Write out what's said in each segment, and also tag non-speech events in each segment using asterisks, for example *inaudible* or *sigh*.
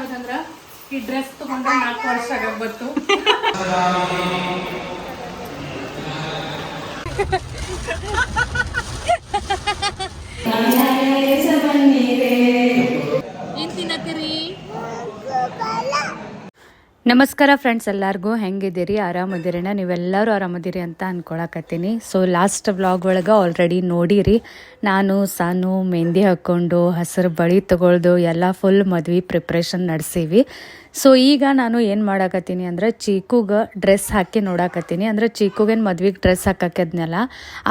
ಆಗೋದಂದ್ರ ಈ ಡ್ರೆಸ್ ತಗೊಂಡ ನಾಲ್ಕು ವರ್ಷ ಆಗಬತ್ತು ಬಂತು. *laughs* ಏನ್ ತಿನ್ನತ್ತೀರಿ? ನಮಸ್ಕಾರ ಫ್ರೆಂಡ್ಸ್ ಎಲ್ಲರಿಗೂ ಹೆಂಗಿದ್ದೀರಿ? ಆರಾಮದಿರಿನ? ನೀವೆಲ್ಲರೂ ಆರಾಮದಿರಿ ಅಂತ ಅಂದ್ಕೊಳಕತ್ತೀನಿ ಸೊ ಲಾಸ್ಟ್ ವ್ಲಾಗ್ ಒಳಗೆ ಆಲ್ರೆಡಿ ನೋಡಿರಿ. ನಾನು, ಸಾನು, ಮೆಹಂದಿ ಹಾಕ್ಕೊಂಡು ಹಸಿರು ಬಳಿ ತಗೊಳ್ದು, ಎಲ್ಲ ಫುಲ್ ಮದ್ವೆ ಪ್ರಿಪ್ರೇಷನ್ ನಡೆಸೀವಿ. ಸೊ ಈಗ ನಾನು ಏನು ಮಾಡಾಕತ್ತೀನಿ ಅಂದ್ರೆ ಚೀಕುಗೆ ಡ್ರೆಸ್ ಹಾಕಿ ನೋಡಾಕತ್ತೀನಿ. ಅಂದ್ರೆ ಚೀಕುಗೇನು ಮದ್ವೆಗೆ ಡ್ರೆಸ್ ಹಾಕಕಿದ್ನಲ್ಲ,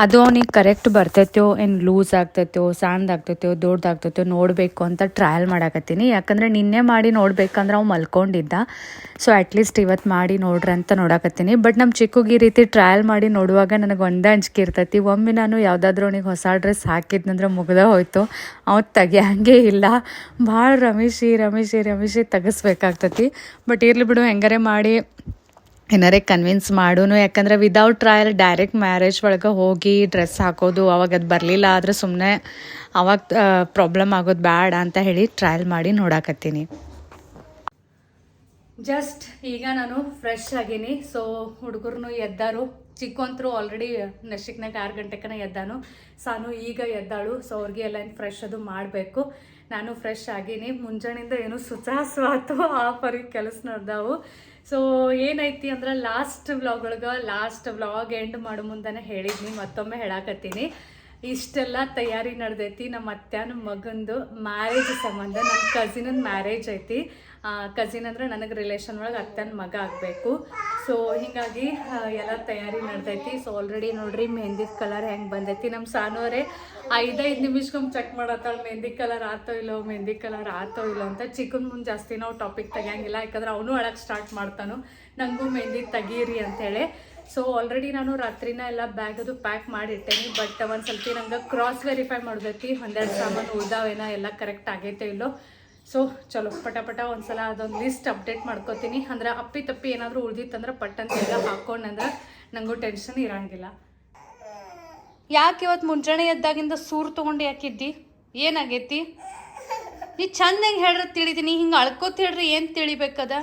ಅದು ಅವ್ನಿಗೆ ಕರೆಕ್ಟ್ ಬರ್ತೈತೋ, ಏನು ಲೂಸ್ ಆಗ್ತೈತೋ ಸಣ್ಣದಾಗ್ತೈತೋ ದೊಡ್ಡದಾಗ್ತೈತೋ ನೋಡಬೇಕು ಅಂತ ಟ್ರಯಲ್ ಮಾಡಾಕತ್ತೀನಿ. ಯಾಕಂದ್ರೆ ನಿನ್ನೆ ಮಾಡಿ ನೋಡ್ಬೇಕಂದ್ರೆ ಅವ್ನು ಮಲ್ಕೊಂಡಿದ್ದ. ಸೊ ಅಟ್ಲೀಸ್ಟ್ ಇವತ್ತು ಮಾಡಿ ನೋಡ್ರಿ ಅಂತ ನೋಡಾಕತ್ತೀನಿ. ಬಟ್ ನಮ್ಮ ಚಿಕ್ಕುಗೆ ಈ ರೀತಿ ಟ್ರಯಲ್ ಮಾಡಿ ನೋಡುವಾಗ ನನಗೆ ಒಂದೇ ಅಂಜಿಕೆ ಇರ್ತೈತಿ. ಒಮ್ಮೆ ನಾನು ಯಾವುದಾದ್ರೂ ಅವನಿಗೆ ಹೊಸ ಡ್ರೆಸ್ ಹಾಕಿದ್ನಂದ್ರೆ ಮುಗ್ದ ಹೋಯ್ತು. ಅವ್ನು ತೆಗಿಯಂಗೆ ಇಲ್ಲ. ಭಾಳ ರಮೇಶಿ ರಮೇಶಿ ರಮೇಶಿ ಬಟ್ ಇರ್ಲಿ ಬಿಡು, ಹೆಂಗಾರೆ ಮಾಡಿ, ಏನಾರೇ ಕನ್ವಿನ್ಸ್ ಮಾಡೋನು. ಯಾಕಂದ್ರೆ ವಿದೌಟ್ ಟ್ರಯಲ್ ಡೈರೆಕ್ಟ್ ಮ್ಯಾರೇಜ್ ಒಳಗೆ ಹೋಗಿ ಡ್ರೆಸ್ ಹಾಕೋದು, ಅವಾಗ ಅದು ಬರಲಿಲ್ಲ ಆದರೆ ಸುಮ್ಮನೆ ಅವಾಗ ಪ್ರಾಬ್ಲಮ್ ಆಗೋದು ಬೇಡ ಅಂತ ಹೇಳಿ ಟ್ರಯಲ್ ಮಾಡಿ ನೋಡಾಕತ್ತೀನಿ. ಜಸ್ಟ್ ಈಗ ನಾನು ಫ್ರೆಶ್ ಆಗೀನಿ. ಸೊ ಹುಡುಗರು ಎದ್ದಾರು. ಚಿಕ್ಕಂತರು ಆಲ್ರೆಡಿ ನಶಿಕ್ನಾಗ ಆರು ಗಂಟೆಕನ ಎದ್ದಾನು. ಸಾನು ಈಗ ಎದ್ದಾಳು. ಸೊ ಅವ್ರಿಗೆ ಎಲ್ಲ ಫ್ರೆಶ್ ಅದು ಮಾಡಬೇಕು. ನಾನು ಫ್ರೆಶ್ ಆಗೀನಿ. ಮುಂಜಾನೆಯಿಂದ ಏನು ಸುಚಾಸ್ವಾತು ಆ ಪರಿ ಕೆಲಸ ನಡೆದಾವು. ಸೊ ಏನೈತಿ ಅಂದ್ರೆ ಲಾಸ್ಟ್ ವ್ಲಾಗ್ ಒಳಗೆ ಲಾಸ್ಟ್ ವ್ಲಾಗ್ ಎಂಡ್ ಮಾಡೋ ಮುಂದೆ ಹೇಳಿದ್ನಿ, ಮತ್ತೊಮ್ಮೆ ಹೇಳಾಕತ್ತೀನಿ. ಇಷ್ಟೆಲ್ಲ ತಯಾರಿ ನಡೆದೈತಿ. ನಮ್ಮ ಅತ್ಯಾನ ಮಗಂದು ಮ್ಯಾರೇಜ್ ಸಂಬಂಧ ನನ್ನ ಕಸಿನ್ ಮ್ಯಾರೇಜ್ ಐತಿ. ಕಸಿನ್ ಅಂದ್ರೆ ನನಗೆ ರಿಲೇಷನ್ ಒಳಗೆ ಅತ್ತನ ಮಗ ಆಗಬೇಕು. ಸೊ ಹೀಗಾಗಿ ಎಲ್ಲ ತಯಾರಿ ನಡ್ದೈತಿ. ಸೊ ಆಲ್ರೆಡಿ ನೋಡ್ರಿ ಮೆಹಂದಿದ ಕಲರ್ ಹೆಂಗೆ ಬಂದೈತಿ. ನಮ್ಮ ಸಾನೋರೆ ಐದೈದು ನಿಮಿಷಕ್ಕೊಮ್ಮೆ ಚೆಕ್ ಮಾಡತ್ತಾಳೆ ಮೆಹಂದಿ ಕಲರ್ ಆತೋ ಇಲ್ಲೋ ಮೆಹಂದಿ ಕಲರ್ ಆತೋ ಇಲ್ಲೋ ಅಂತ ಚಿಕ್ಕನ್ ಮುಂದೆ ಜಾಸ್ತಿ ನಾವು ಟಾಪಿಕ್ ತೆಗಿಯಂಗಿಲ್ಲ. ಯಾಕಂದ್ರೆ ಅವನು ಅಳಕ್ಕೆ ಸ್ಟಾರ್ಟ್ ಮಾಡ್ತಾನು. ನನಗೂ ಮೆಹಂದಿ ತೆಗೀರಿ ಅಂತೇಳಿ. ಸೊ ಆಲ್ರೆಡಿ ನಾನು ರಾತ್ರಿನ ಎಲ್ಲ ಬ್ಯಾಗ್ ಅದು ಪ್ಯಾಕ್ ಮಾಡಿಟ್ಟೇನಿ. ಬಟ್ ಒಂದು ಸ್ವಲ್ಪ ನಂಗೆ ಕ್ರಾಸ್ ವೆರಿಫೈ ಮಾಡ್ದೈತಿ. ಒಂದೆರಡು ಸಾಮಾನು ಉಳ್ದಾವೇನ, ಎಲ್ಲ ಕರೆಕ್ಟ್ ಆಗೈತೆ ಇಲ್ಲೋ. ಸೊ ಚಲೋ ಪಟ ಪಟ ಒಂದ್ಸಲ ಅದೊಂದು ಲಿಸ್ಟ್ ಅಪ್ಡೇಟ್ ಮಾಡ್ಕೋತೀನಿ. ಅಂದ್ರೆ ಅಪ್ಪಿ ತಪ್ಪಿ ಏನಾದರೂ ಉಳ್ದಿತ್ತಂದ್ರೆ ಪಟ್ಟಂತೆಲ್ಲ ಹಾಕೊಂಡು ಎಲ್ಲ ಹಾಕೊಂಡಂದ್ರೆ ನನಗೂ ಟೆನ್ಷನ್ ಇರಂಗಿಲ್ಲ. ಯಾಕೆ ಇವತ್ತು ಮುಂಜಾನೆ ಎದ್ದಾಗಿಂದ ಸೂರು ತೊಗೊಂಡು ಯಾಕಿದ್ದಿ ಏನಾಗೈತಿ? ನೀ ಚಂದಂಗೆ ಹೇಳ್ರ ತಿಳಿದೀನಿ ಹಿಂಗೆ ಅಳ್ಕೋತ ಹೇಳ್ರಿ ಏನು ತಿಳಿಬೇಕದ?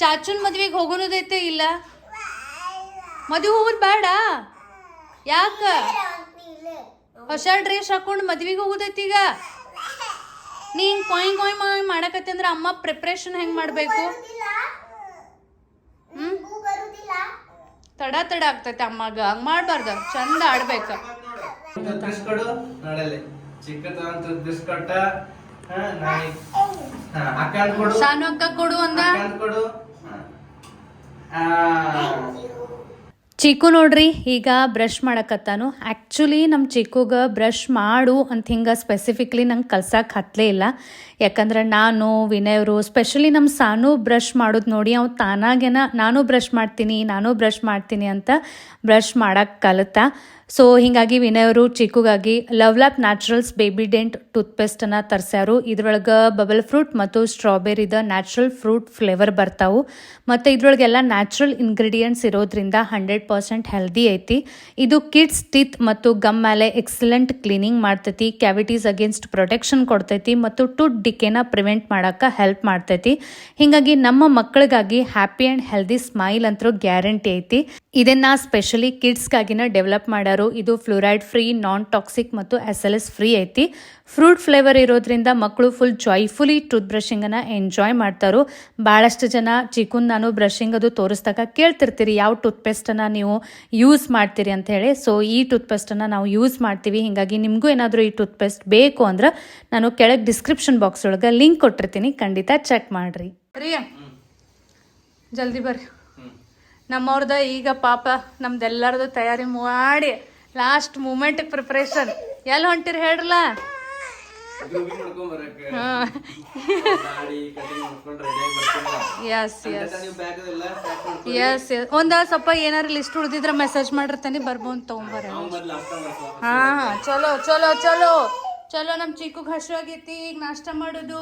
ಚಾಚುನ್ ಮದ್ವೆಗೆ ಹೋಗೋನದೈತೆ ಇಲ್ಲ? ಮದುವೆ ಹೋಗೋದು ಬೇಡ ಯಾಕ? ಹೊಸ ಡ್ರೆಸ್ ಹಾಕೊಂಡು ಮದ್ವೆಗೆ ಹೋಗೋದೈತಿ ಈಗ? ನೀ ಹಿಂಗೆ ಕೊಯ್ ಕೊಯ್ ಮಾಡಿ ಮಾಡಕತ್ತಿ ಅಂದ್ರೆ ಅಮ್ಮ ಪ್ರಿಪ್ರೇಷನ್ ಹೆಂಗ್ ಮಾಡಬೇಕು? ಹ್ಮ್? ತಡ ತಡ ಆಗ್ತೈತೆ ಅಮ್ಮಗ. ಹಂಗ್ ಮಾಡಬಾರ್ದು. ಚಂದ ಆಡ್ಬೇಕ. ಕೊಡು ಕೊಡು. ಸಾನು ಅಕ್ಕ ಕೊಡು ಅಂದ. ಕೊಡು. ಹಾ. ಆ, ಚೀಕು ನೋಡ್ರಿ ಈಗ ಬ್ರಷ್ ಮಾಡಕತ್ತಾನು ಆ್ಯಕ್ಚುಲಿ ನಮ್ಮ ಚಿಕ್ಕುಗೆ ಬ್ರಷ್ ಮಾಡು ಅಂತ ಹಿಂಗೆ ಸ್ಪೆಸಿಫಿಕ್ಲಿ ನಂಗೆ ಕಲ್ಸಕ್ಕೆ ಹತ್ತಲೇ ಇಲ್ಲ ಯಾಕಂದ್ರೆ ನಾನು ವಿನಯವರು ಸ್ಪೆಷಲಿ ನಮ್ಮ ಸಾನು ಬ್ರಷ್ ಮಾಡೋದು ನೋಡಿ ಅವ್ನು ತಾನಾಗೇನ ನಾನು ಬ್ರಷ್ ಮಾಡ್ತೀನಿ ನಾನು ಬ್ರಷ್ ಮಾಡ್ತೀನಿ ಅಂತ ಬ್ರಷ್ ಮಾಡಕ್ಕೆ ಕಲಿತ ಸೊ ಹೀಗಾಗಿ ವಿನಯವರು ಚಿಕ್ಕುಗಾಗಿ Love Lap Naturals Baby Dent ಟೂತ್ಪೇಸ್ಟನ್ನು ತರಿಸ್ಯಾರು. ಇದ್ರೊಳಗೆ ಬಬಲ್ ಫ್ರೂಟ್ ಮತ್ತು ಸ್ಟ್ರಾಬೆರಿದ ನ್ಯಾಚುರಲ್ ಫ್ರೂಟ್ ಫ್ಲೇವರ್ ಬರ್ತಾವು. ಮತ್ತು ಇದ್ರೊಳಗೆಲ್ಲ ನ್ಯಾಚುರಲ್ ಇಂಗ್ರೀಡಿಯೆಂಟ್ಸ್ ಇರೋದ್ರಿಂದ ಹಂಡ್ರೆಡ್ ಪರ್ಸೆಂಟ್ ಹೆಲ್ದಿ ಐತಿ. ಇದು ಕಿಡ್ಸ್ ಟೀತ್ ಮತ್ತು ಗಮ್ ಮೇಲೆ ಎಕ್ಸಲೆಂಟ್ ಕ್ಲೀನಿಂಗ್ ಮಾಡ್ತೈತಿ. ಕ್ಯಾವಿಟೀಸ್ ಅಗೇನ್ಸ್ಟ್ ಪ್ರೊಟೆಕ್ಷನ್ ಕೊಡ್ತೈತಿ ಮತ್ತು ಟೂತ್ ಡಿಕೆನ ಪ್ರಿವೆಂಟ್ ಮಾಡೋಕ್ಕೆ ಹೆಲ್ಪ್ ಮಾಡ್ತೈತಿ. ಹೀಗಾಗಿ ನಮ್ಮ ಮಕ್ಕಳಿಗಾಗಿ ಹ್ಯಾಪಿ ಆ್ಯಂಡ್ ಹೆಲ್ದಿ ಸ್ಮೈಲ್ ಅಂತರೂ ಗ್ಯಾರಂಟಿ ಐತಿ. ಇದನ್ನ ಸ್ಪೆಷಲಿ ಕಿಡ್ಸ್ಗಾಗಿನ ಡೆವಲಪ್ ಇದು ಫ್ಲೂರೈಡ್ ಫ್ರೀ ನಾನ್ ಟಾಕ್ಸಿಕ್ ಮತ್ತು ಎಸ್ ಎಲ್ ಎಸ್ ಫ್ರೀ ಐತಿ. ಫ್ರೂಟ್ ಫ್ಲೇವರ್ ಇರೋದ್ರಿಂದ ಮಕ್ಕಳು ಫುಲ್ ಜಾಯ್ಫುಲಿ ಟೂತ್ ಬ್ರಷಿಂಗನ್ನು ಎಂಜಾಯ್ ಮಾಡ್ತಾರೋ. ಭಾಳಷ್ಟು ಜನ ಚಿಕನ್ ನಾನು ಬ್ರಷಿಂಗ್ ಅದು ತೋರಿಸ್ದಾಗ ಕೇಳ್ತಿರ್ತೀರಿ, ಯಾವ ಟೂತ್ ಪೇಸ್ಟನ್ನು ನೀವು ಯೂಸ್ ಮಾಡ್ತೀರಿ ಅಂತ ಹೇಳಿ. ಸೊ ಈ ಟೂತ್ ಪೇಸ್ಟನ್ನು ನಾವು ಯೂಸ್ ಮಾಡ್ತೀವಿ. ಹೀಗಾಗಿ ನಿಮಗೂ ಏನಾದರೂ ಈ ಟೂತ್ ಪೇಸ್ಟ್ ಬೇಕು ಅಂದ್ರೆ ನಾನು ಕೆಳಗೆ ಡಿಸ್ಕ್ರಿಪ್ಷನ್ ಬಾಕ್ಸ್ ಒಳಗೆ ಲಿಂಕ್ ಕೊಟ್ಟಿರ್ತೀನಿ. ಖಂಡಿತ ಚೆಕ್ ಮಾಡ್ರಿ. ಜಲ್ದಿ ಬರ್ರಿ. ನಮ್ಮವ್ರದ ಈಗ ಪಾಪ ನಮ್ದೆಲ್ಲರದು ತಯಾರಿ ಮಾಡಿ ಲಾಸ್ಟ್ ಮೂಮೆಂಟ್ ಪ್ರಿಪ್ರೇಷನ್ ಎಲ್ಲಿ ಹೊಂಟಿರಿ ಹೇಳ್ರಲ್ಲ ಎಸ್ ಎಸ್ ಎಸ್ ಒಂದ ಸ್ವಲ್ಪ ಏನಾರು ಲಿಸ್ಟ್ ಉಳ್ದಿದ್ರೆ ಮೆಸೇಜ್ ಮಾಡಿರ್ತಾನೆ ಬರ್ಬೋದು ತಗೊಂಬರ ಹಾ ಹಾ. ಚಲೋ ಚಲೋ ಚಲೋ. ಚಲೋ ನಮ್ಮ ಚಿಕ್ಕು ಹಸು ಆಗೈತಿ ಈಗ ನಾಷ್ಟ ಮಾಡೋದು.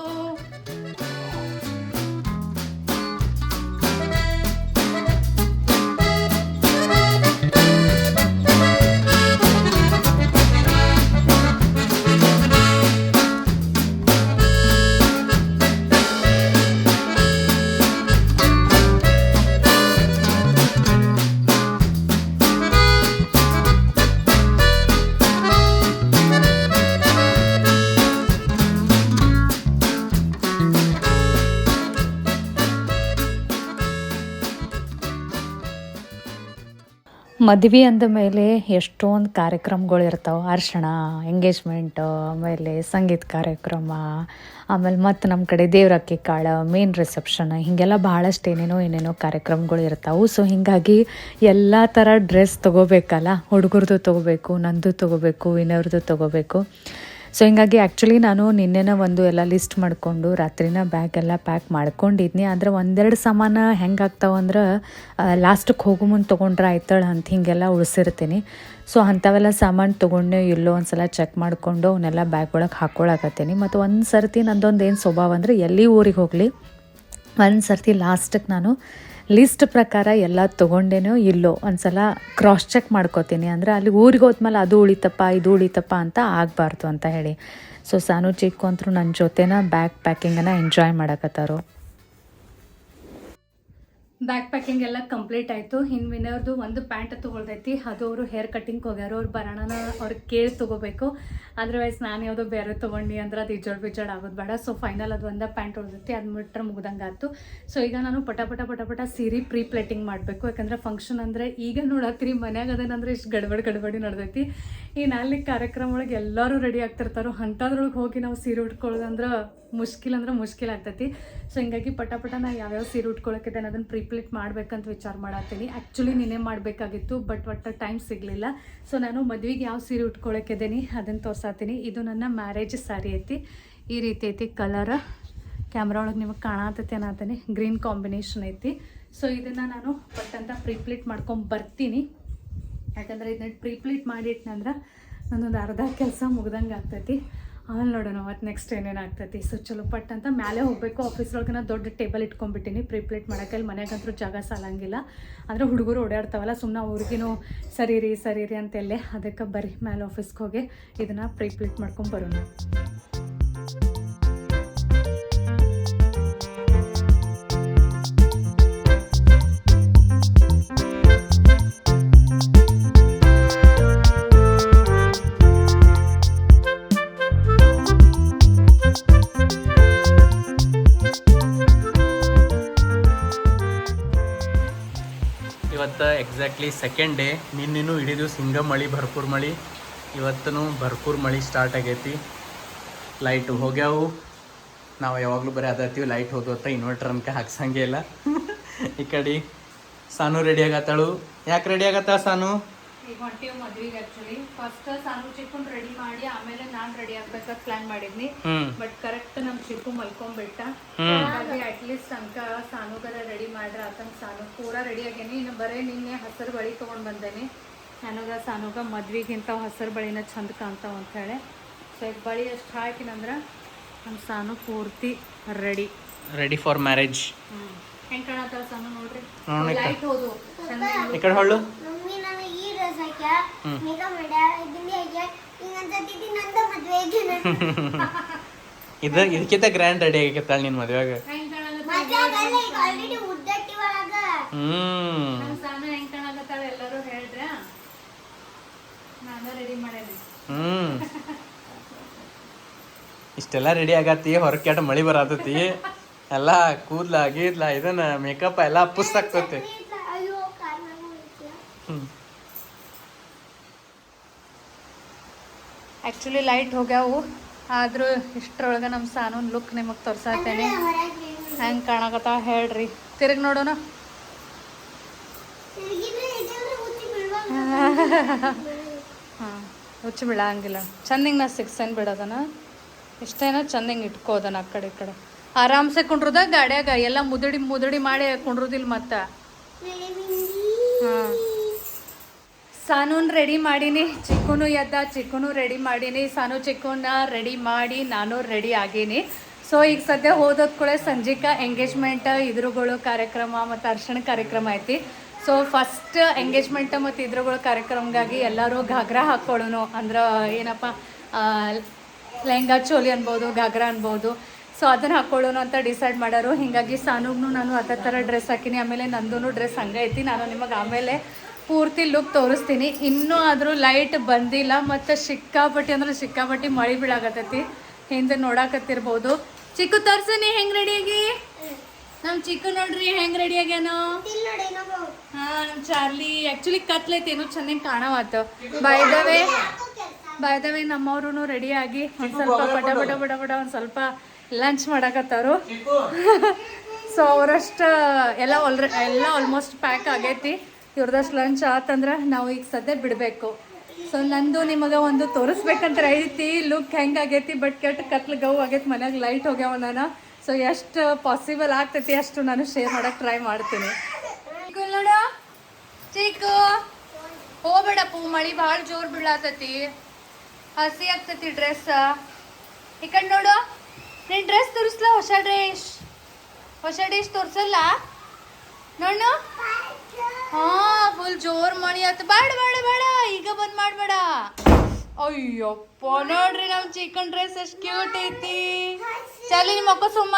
ಮದ್ವೆ ಅಂದ ಮೇಲೆ ಎಷ್ಟೊಂದು ಕಾರ್ಯಕ್ರಮಗಳು ಇರ್ತಾವೆ. ಅರ್ಶಿಣ ಎಂಗೇಜ್ಮೆಂಟು ಆಮೇಲೆ ಸಂಗೀತ ಕಾರ್ಯಕ್ರಮ, ಆಮೇಲೆ ಮತ್ತು ನಮ್ಮ ಕಡೆ ದೇವ್ರಕ್ಕಿ ಕಾಳು ಮೇನ್ ರಿಸೆಪ್ಷನ್ ಹೀಗೆಲ್ಲ ಭಾಳಷ್ಟು ಏನೇನೋ ಏನೇನೋ ಕಾರ್ಯಕ್ರಮಗಳು ಇರ್ತಾವೆ. ಸೊ ಹೀಗಾಗಿ ಎಲ್ಲ ಥರ ಡ್ರೆಸ್ ತೊಗೋಬೇಕಲ್ಲ, ಹುಡುಗರದು ತೊಗೋಬೇಕು, ನಂದು ತೊಗೋಬೇಕು ಇನ್ನವ್ರದ್ದು ತೊಗೋಬೇಕು. ಸೊ ಹಿಂಗಾಗಿ ಆ್ಯಕ್ಚುಲಿ ನಾನು ನಿನ್ನೆನ ಒಂದು ಎಲ್ಲ ಲಿಸ್ಟ್ ಮಾಡಿಕೊಂಡು ರಾತ್ರಿನ ಬ್ಯಾಗ್ ಎಲ್ಲ ಪ್ಯಾಕ್ ಮಾಡ್ಕೊಂಡಿದ್ನಿ. ಆದರೆ ಒಂದೆರಡು ಸಾಮಾನ ಹೆಂಗೆ ಆಗ್ತಾವಂದ್ರೆ ಲಾಸ್ಟಿಗೆ ಹೋಗೋ ಮುಂದೆ ತೊಗೊಂಡ್ರೆ ಆಯ್ತಾಳೆ ಅಂತ ಹಿಂಗೆಲ್ಲ ಉಳಿಸಿರ್ತೀನಿ. ಸೊ ಅಂಥವೆಲ್ಲ ಸಾಮಾನು ತೊಗೊಂಡು ಇಲ್ಲೋ ಒಂದು ಸಲ ಚೆಕ್ ಮಾಡಿಕೊಂಡು ಅವನ್ನೆಲ್ಲ ಬ್ಯಾಗ್ ಒಳಗೆ ಹಾಕ್ಕೊಳಕತ್ತೀನಿ ಮತ್ತು ಒಂದು ಸರ್ತಿ ನಂದೊಂದು ಏನು ಸ್ವಭಾವ ಅಂದರೆ ಎಲ್ಲಿ ಊರಿಗೆ ಹೋಗಲಿ ಒಂದು ಸರ್ತಿ ಲಾಸ್ಟಿಗೆ ನಾನು ಲಿಸ್ಟ್ ಪ್ರಕಾರ ಎಲ್ಲ ತೊಗೊಂಡೇನೋ ಇಲ್ಲೋ ಒಂದ್ಸಲ ಕ್ರಾಸ್ ಚೆಕ್ ಮಾಡ್ಕೋತೀನಿ. ಅಂದರೆ ಅಲ್ಲಿ ಊರಿಗೆ ಹೋದ್ಮೇಲೆ ಅದು ಉಳಿತಪ್ಪ, ಇದು ಉಳಿತಪ್ಪ ಅಂತ ಆಗಬಾರ್ದು ಅಂತ ಹೇಳಿ. ಸೊ ಸಾನು ಚಿಕ್ಕು ಅಂತರೂ ನನ್ನ ಜೊತೆನ ಬ್ಯಾಗ್ ಪ್ಯಾಕಿಂಗನ್ನು ಎಂಜಾಯ್ ಮಾಡಕತ್ತಾರು. ಬ್ಯಾಗ್ ಪ್ಯಾಕಿಂಗ್ ಎಲ್ಲ ಕಂಪ್ಲೀಟ್ ಆಯಿತು. ಇನ್ನು ವಿನರ್ದು ಒಂದು ಪ್ಯಾಂಟ್ ತೊಗೊಳ್ದೈತಿ ಅದು ಅವರು ಹೇರ್ ಕಟ್ಟಿಂಗ್ ಹೋಗ್ಯಾರ. ಅವ್ರು ಬರೋಣನ ಅವ್ರಿಗೆ ಕೇಳಿ ತೊಗೋಬೇಕು. ಅದರ್ವೈಸ್ ನಾನು ಯಾವುದೋ ಬೇರೆ ತೊಗೊಂಡು ಅಂದ್ರೆ ಅದು ಇಜೋಡ್ ಬಿಜೋಡ್ ಆಗೋದು ಬೇಡ. ಸೊ ಫೈನಲ್ ಅದು ಒಂದೇ ಪ್ಯಾಂಟ್ ಉಳ್ದೈತಿ. ಅದು ಬಿಟ್ರೆ ಮುಗ್ದಂಗೆ ಆಯ್ತು. ಸೊ ಈಗ ನಾನು ಪಟ ಪಟ ಪಟ ಪಟ ಸೀರೆ ಪ್ರೀ ಪ್ಲೇಟಿಂಗ್ ಮಾಡಬೇಕು. ಯಾಕಂದ್ರೆ ಫಂಕ್ಷನ್ ಅಂದರೆ ಈಗ ನೋಡತ್ತೀರಿ ಮನ್ಯಾಗ ಅದೇನಂದ್ರೆ ಇಷ್ಟು ಗಡ್ಬಡಿ ಗಡ್ಬಡಿ ನಡ್ದೈತಿ. ಈ ನಾಲ್ಕು ಕಾರ್ಯಕ್ರಮ ಒಳಗೆ ಎಲ್ಲರೂ ರೆಡಿ ಆಗ್ತಿರ್ತಾರೋ, ಅಂಥದ್ರೊಳಗೆ ಹೋಗಿ ನಾವು ಸೀರೆ ಉಟ್ಕೊಳ್ಳೋದಂದ್ರೆ ಮುಷ್ಕಿಲ್ ಅಂದ್ರೆ ಮುಷ್ಕಿಲ್ ಆಗ್ತೈತಿ. ಸೊ ಹಿಂಗಾಗಿ ಪಟ ಪಟ ನಾ ಯಾವ್ಯಾವ ಸೀರೆ ಉಟ್ಕೊಳಕ್ಕಿದೆ ಅದನ್ನು ಪ್ರೀಪ್ಲೇಟ್ ಮಾಡ್ಬೇಕಂತ ವಿಚಾರ ಮಾಡತ್ತೀನಿ. ಆ್ಯಕ್ಚುಲಿ ನಿನ್ನೆ ಮಾಡಬೇಕಾಗಿತ್ತು ಬಟ್ ಒಟ್ಟು ಟೈಮ್ ಸಿಗಲಿಲ್ಲ. ಸೊ ನಾನು ಮದ್ವೆಗೆ ಯಾವ ಸೀರೆ ಉಟ್ಕೊಳಕಿದ್ದೀನಿ ಅದನ್ನು ತೋರ್ಸಾತೀನಿ ಇದು ನನ್ನ ಮ್ಯಾರೇಜ್ ಸ್ಯಾರಿ ಐತಿ. ಈ ರೀತಿ ಐತಿ ಕಲರ್ ಕ್ಯಾಮ್ರಾ ಒಳಗೆ ನಿಮಗೆ ಕಾಣತೈತಿ ಅನ್ನತೀನಿ ಗ್ರೀನ್ ಕಾಂಬಿನೇಷನ್ ಐತಿ. ಸೊ ಇದನ್ನು ನಾನು ಪಟ್ಟಂತ ಪ್ರೀಪ್ಲೇಟ್ ಮಾಡ್ಕೊಂಡು ಬರ್ತೀನಿ. ಯಾಕಂದ್ರೆ ಇದನ್ನ ಪ್ರಿಪ್ಲಿಟ್ ಮಾಡಿಟ್ನಂದ್ರೆ ನನ್ನೊಂದು ಅರ್ಧ ಕೆಲಸ ಮುಗ್ದಂಗೆ ಆಗ್ತೈತಿ. ಆಮೇಲೆ ನೋಡೋಣ ಮತ್ತೆ ನೆಕ್ಸ್ಟ್ ಏನೇನು ಆಗ್ತೈತಿ ಸೊ ಚಲೋ ಪಟ್ ಅಂತ ಮೇಲೆ ಹೋಗಬೇಕು. ಆಫೀಸ್ ಒಳಗೆ ದೊಡ್ಡ ಟೇಬಲ್ ಇಟ್ಕೊಂಡ್ಬಿಟ್ಟಿನಿ. ಪ್ರಿಪ್ಲೇಟ್ ಮಾಡೋಕೆ ಅಲ್ಲಿ ಮನೆಗಂತೂ ಜಾಗ ಸಾಲಂಗಿಲ್ಲ. ಅಂದರೆ ಹುಡುಗರು ಓಡಾಡ್ತಾವಲ್ಲ ಸುಮ್ಮನೆ ಅವ್ರಿಗಿನ ಸರಿ ರೀ ಸರಿ ರೀ ಅಂತೆಲ್ಲೇ ಅದಕ್ಕೆ ಬರೀ ಮೇಲೆ ಆಫೀಸ್ಗೆ ಹೋಗಿ ಇದನ್ನು ಪ್ರಿಪ್ಲೇಟ್ ಮಾಡ್ಕೊಂಡು ಬರೋಣ. ಎಕ್ಸಾಕ್ಟ್ಲಿ ಸೆಕೆಂಡ್ ಡೇ, ನಿನ್ನಿನೂ ಇಡೀ ದಿವಸ ಹಿಂಗೆ ಮಳೆ ಭರ್ಪೂರ್ ಮಳೆ. ಇವತ್ತೂ ಭರ್ಪೂರ್ ಮಳೆ ಸ್ಟಾರ್ಟ್ ಆಗೈತಿ. ಲೈಟ್ ಹೋಗ್ಯಾವು. ನಾವು ಯಾವಾಗಲೂ ಬರೀ ಅದತ್ತೀವಿ ಲೈಟ್ ಹೋದತ್ತ ಇನ್ವರ್ಟರ್ ಅನ್ಕ ಹಾಕ್ಸಂಗೆ ಇಲ್ಲ. *laughs* ಈ ಕಡೆ ಸಾನು ರೆಡಿ ಆಗತ್ತಾಳು? ಯಾಕೆ ರೆಡಿ ಆಗತ್ತ ಸಾನು? ಈಗ ಹೊಂಟೀವಿ ಮದ್ವಿಗೆ ಆಕ್ಚುಲಿ ಫಸ್ಟ್ ಸಾನು ಚಿಕ್ಕನ್ ರೆಡಿ ಮಾಡಿ ಆಮೇಲೆ ನಾನ್ ರೆಡಿ ಆಗ್ಬೇಕಂತ ಪ್ಲಾನ್ ಮಾಡಿದ್ನಿ. ಬಟ್ ಕರೆಕ್ಟ್ ನಮ್ ಚಿಕ್ಕು ಮಲ್ಕೊಂಡ್ಬಿಟ್ಟ. ಹಾಗಾಗಿ ಹಾಗಾಗಿ ಅಟ್ಲೀಸ್ಟ್ ತನಕ ಸಾನುಗರ ರೆಡಿ ಮಾಡ್ರ ಆತಂಕ ಸಾನು ಪೂರಾ ರೆಡಿ ಆಗೇನಿ. ಇನ್ನು ಬರೇ ನಿನ್ನೆ ಹಸಿರು ಬಳಿ ತಗೊಂಡ್ ಬಂದೇನಿ. ನನಗ ಸಾನುಗ ಮದ್ವಿಗಿಂತ ಹಸಿರು ಬಳಿನ ಚಂದ ಕಾಣ್ತಾವ ಅಂತ ಹೇಳಿ. ಸೊ ಈಗ ಬಳಿ ಎಷ್ಟು ಹಾಕಿನಂದ್ರ ನಮ್ಮ ಸಾನು ಪೂರ್ತಿ ರೆಡಿ ರೆಡಿ ಫಾರ್ ಮ್ಯಾರೇಜ್ ಹೆಂಗ್ ಕಾಣತ್ತಾವ ಸಾನು ನೋಡ್ರಿ? ಲೈಟ್ ಹೋದು. ಈ ಕಡೆ ಹೊಳ್ಳು ಮಮ್ಮಿ ನನಗೆ ಈ ಡ್ರೆಸ್ ಹಾಕ್ಯ ಮೇಕಪ್ ಮಾಡ್ಯ ಗಿಂಡಿ ಹಾಕ್ಯ ಹಿಂಗ ಅನ್ಸತ್ತಿದ್ದಿ ನಂದ ಮದ್ವೆ ಐತಿ ಇದು ಇದಕ್ಕಿಂತ ಗ್ರ್ಯಾಂಡ್ ರೆಡಿ ಆಗೈತಾಳ ನಿನ್ನ ಮದ್ವೆಗ ಹೆಂಗ್ ಕಾಣತ್ತಾವ ಮದ್ವೆ ಆಗಲ್ಲ ಈಗ ಆಲ್ರೆಡಿ ಉದ್ದಟ್ಟಿ ಒಳಗ. ಹ್ಮ್. ನಮ್ಮ ಸಾನು ಹೆಂಗ್ ಕಾಣಕತ್ತಾಳ ಎಲ್ಲರೂ ಹೇಳ್ರ ನಾನು ರೆಡಿ ಮಾಡೇನಿ. ಹ್ಮ್. ಇಷ್ಟೆಲ್ಲ ರೆಡಿ ಆಗತ್ತಿ ಹೊರ ಕೆಟ್ಟ ಮಳಿ ಬರತೈತಿ. ಎಲ್ಲ ಕೂದ್ಲ ಗೀದ್ಲ ಇದನ್ನ ಮೇಕಪ್ ಎಲ್ಲ ಪುಸ್ತಕ ಹ್ಮ್. ಆ್ಯಕ್ಚುಲಿ ಲೈಟ್ ಹೋಗ್ಯಾವು ಆದರೂ ಇಷ್ಟರೊಳಗೆ ನಮ್ಮ ಸಾನೂನ್ ಲುಕ್ ನಿಮಗೆ ತೋರ್ಸಾತೇನೆ ಹೊರಗೆ ಹೆಂಗೆ ಕಾಣಕತ್ತಾವ ಹೇಳ್ರಿ ತಿರುಗಿ ನೋಡೋಣ ಹಾಂ ಹುಚ್ಚು ಬೀಳಂಗಿಲ್ಲ ಚಂದಿಂಗ್ ನಾ ಸಿಕ್ಸನ್ ಬಿಡೋದನ ಇಷ್ಟೇನ ಚಂದಿಂಗ್ ಇಟ್ಕೋದನ ಆ ಕಡೆ ಈ ಕಡೆ ಆರಾಮ್ಸೆ ಕುಂಡ್ರದ ಗಾಡ್ಯಾಗ ಎಲ್ಲ ಮುದಡಿ ಮುದಡಿ ಮಾಡಿ ಕುಂಡ್ರುದಿಲ್ಲ ಮತ್ತೆ ಹಾಂ ಸಾನೂನ್ ರೆಡಿ ಮಾಡೀನಿ, ಚಿಕ್ಕನು ಎದ್ದ, ಚಿಕ್ಕನು ರೆಡಿ ಮಾಡೀನಿ, ಸಾನು ಚಿಕ್ಕುನ ರೆಡಿ ಮಾಡಿ ನಾನು ರೆಡಿ ಆಗೀನಿ. ಸೊ ಈಗ ಸದ್ಯ ಹೋದೋದ್ ಕೂಡ ಸಂಜಿಕ ಎಂಗೇಜ್ಮೆಂಟ್ ಇದ್ರುಗಳು ಕಾರ್ಯಕ್ರಮ ಮತ್ತು ಅರ್ಶನ ಕಾರ್ಯಕ್ರಮ ಐತಿ. ಸೊ ಫಸ್ಟ್ ಎಂಗೇಜ್ಮೆಂಟ್ ಮತ್ತು ಇದ್ರುಗಳು ಕಾರ್ಯಕ್ರಮಗಾಗಿ ಎಲ್ಲರೂ ಘಾಗ್ರ ಹಾಕ್ಕೊಳ್ಳೋನು ಅಂದ್ರೆ ಏನಪ್ಪ ಲೆಹಂಗಾ ಚೋಲಿ ಅನ್ಬೋದು, ಘಾಗ್ರ ಅನ್ಬೋದು. ಸೊ ಅದನ್ನ ಹಾಕೊಳ್ಳೋಣ ಅಂತ ಡಿಸೈಡ್ ಮಾಡೋರು. ಹಿಂಗಾಗಿ ಸಾನುಗ್ನು ನಾನು ಅದೇ ಥರ ಡ್ರೆಸ್ ಹಾಕಿನಿ. ಆಮೇಲೆ ನಂದೂ ಡ್ರೆಸ್ ಹಂಗೆ ಐತಿ ನಾನು ನಿಮಗೆ ಆಮೇಲೆ ಪೂರ್ತಿ ಲುಕ್ ತೋರಿಸ್ತೀನಿ. ಇನ್ನೂ ಆದರೂ ಲೈಟ್ ಬಂದಿಲ್ಲ ಮತ್ತು ಸಿಕ್ಕಾಪಟ್ಟಿ ಅಂದ್ರೆ ಸಿಕ್ಕಾಪಟ್ಟಿ ಮಳೆ ಬೀಳಾಕತ್ತೈತಿ. ಹಿಂದೆ ನೋಡಾಕತ್ತಿರ್ಬೋದು. ಚಿಕ್ಕು ತೋರ್ಸು ಹೆಂಗ್ ಹೆಂಗೆ ರೆಡಿಯಾಗಿ ನಮ್ ಚಿಕ್ಕ ನೋಡ್ರಿ ಹೆಂಗ್ ರೆಡಿ ಆಗ್ಯಾನೋ? ಇಲ್ಲಿ ನೋಡಿ ಇನ್ನೊಬ್ಬ ಹಾ ನಮ್ ಚಾರ್ಲಿ. ಆಕ್ಚುಲಿ ಕತ್ಲೈತೇನು ಚೆನ್ನಾಗಿ ಕಾಣವಾತು. By the way by the way ನಮ್ಮವ್ರು ರೆಡಿ ಆಗಿ ಒಂದ್ ಸ್ವಲ್ಪ ಪಟ ಪಟ ಬಡ ಬಡ ಒಂದ್ ಸ್ವಲ್ಪ ಲಂಚ್ ಮಾಡಾಕತ್ತಾರು ಸೊ *laughs* ಅವರಷ್ಟ ಎಲ್ಲ ಆಲ್ರೆ ಎಲ್ಲ ಆಲ್ಮೋಸ್ಟ್ ಪ್ಯಾಕ್ ಆಗೈತಿ. ಇವ್ರದಷ್ಟು ಲಂಚ್ ಆತಂದ್ರೆ ನಾವು ಈಗ ಸದ್ಯ ಬಿಡಬೇಕು. ಸೊ ನಂದು ನಿಮಗೆ ಒಂದು ತೋರಿಸ್ಬೇಕಂತ ಐತಿ ಲುಕ್ ಹೆಂಗೆ ಆಗೈತಿ ಬಟ್ ಕೆಟ್ಟ ಕತ್ಲು ಗೌ ಆಗೈತಿ, ಮನೆಯಾಗ ಲೈಟ್ ಹೋಗ್ಯಾವ ನಾನು. ಸೊ ಎಷ್ಟು ಪಾಸಿಬಲ್ ಆಗ್ತೈತಿ ಅಷ್ಟು ನಾನು ಶೇರ್ ಮಾಡಕ್ಕೆ ಟ್ರೈ ಮಾಡ್ತೀನಿ. ಚಿಕ್ಕು ಹೋಗ್ಬೇಡಪ್ಪು ಮಳಿ ಭಾಳ ಜೋರು ಬೀಳಾತತಿ. ಹಸಿ ಆಗ್ತತಿ ಡ್ರೆಸ್ ಈ ಕಡೆ ನೋಡು. ನಿನ್ ಡ್ರೆಸ್ ತೋರಿಸ್ಲಾ ಹೊಸ ಡ್ರೆಸ್ ಹೊಸ ಡ್ರೆಸ್ ತೋರಿಸಲ್ಲ? ನೋಡು. ಹಾ ಫುಲ್ ಜೋರ್ ಮಾಡಿ ಆಯ್ತು ಬೇಡ ಬೇಡ ಬೇಡ, ಈಗ ಬಂದ್ ಮಾಡ್ಬೇಡ ಅಯ್ಯಪ್ಪ, ನೋಡ್ರಿ ನಮ್ ಚಿಕನ್ ಡ್ರೆಸ್ ಎಷ್ಟ್ ಕ್ಯೂಟ್ ಐತಿ. ಚಾಲಿ, ನಿಮ್ಮ ಮಕ್ಕ ಸುಮ್ಮ.